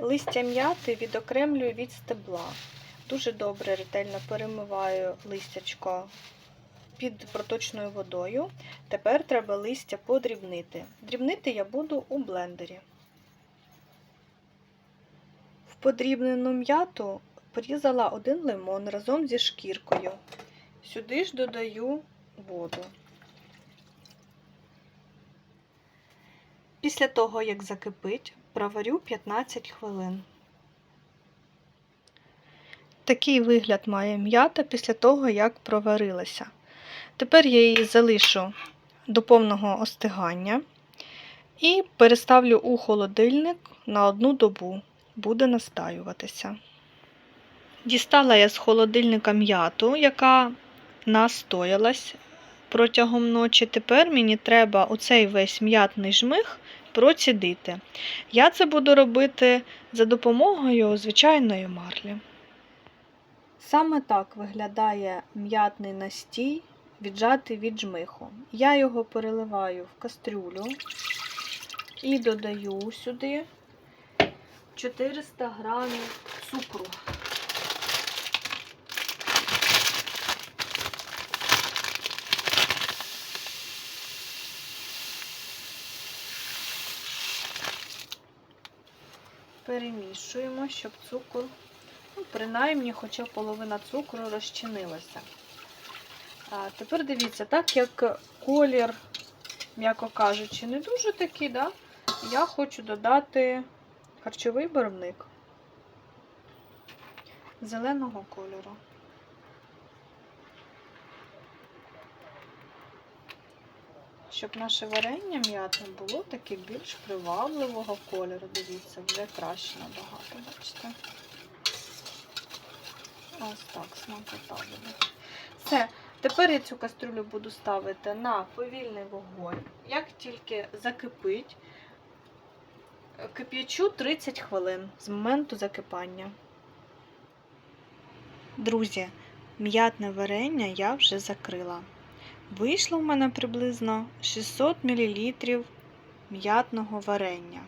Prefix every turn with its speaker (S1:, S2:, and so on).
S1: Листя м'яти відокремлюю від стебла. Дуже добре ретельно перемиваю листячко під проточною водою. Тепер треба листя подрібнити. Дрібнити я буду у блендері. В подрібнену м'яту порізала один лимон разом зі шкіркою. Сюди ж додаю воду. Після того, як закипить, проварю 15 хвилин. Такий вигляд має м'ята після того, як проварилася. Тепер я її залишу до повного остигання і переставлю у холодильник на одну добу. Буде настаюватися. Дістала я з холодильника м'яту, яка настоялась протягом ночі. Тепер мені треба оцей весь м'ятний жмих процідити. Я це буду робити за допомогою звичайної марлі. Саме так виглядає м'ятний настій, віджатий від жмиху. Я його переливаю в кастрюлю і додаю сюди 400 грамів цукру. Перемішуємо, щоб цукор, ну, принаймні, хоча б половина цукру розчинилася. А тепер дивіться, так як колір, м'яко кажучи, не дуже такий, да? я хочу додати харчовий барвник зеленого кольору. Щоб наше варення м'ятне було таке більш привабливого кольору. Дивіться, вже краще набагато, бачите? Ось так, смакота буде. Все, тепер я цю кастрюлю буду ставити на повільний вогонь. Як тільки закипить, кип'ячу 30 хвилин з моменту закипання. Друзі, м'ятне варення я вже закрила. Вийшло в мене приблизно 600 мл м'ятного варення.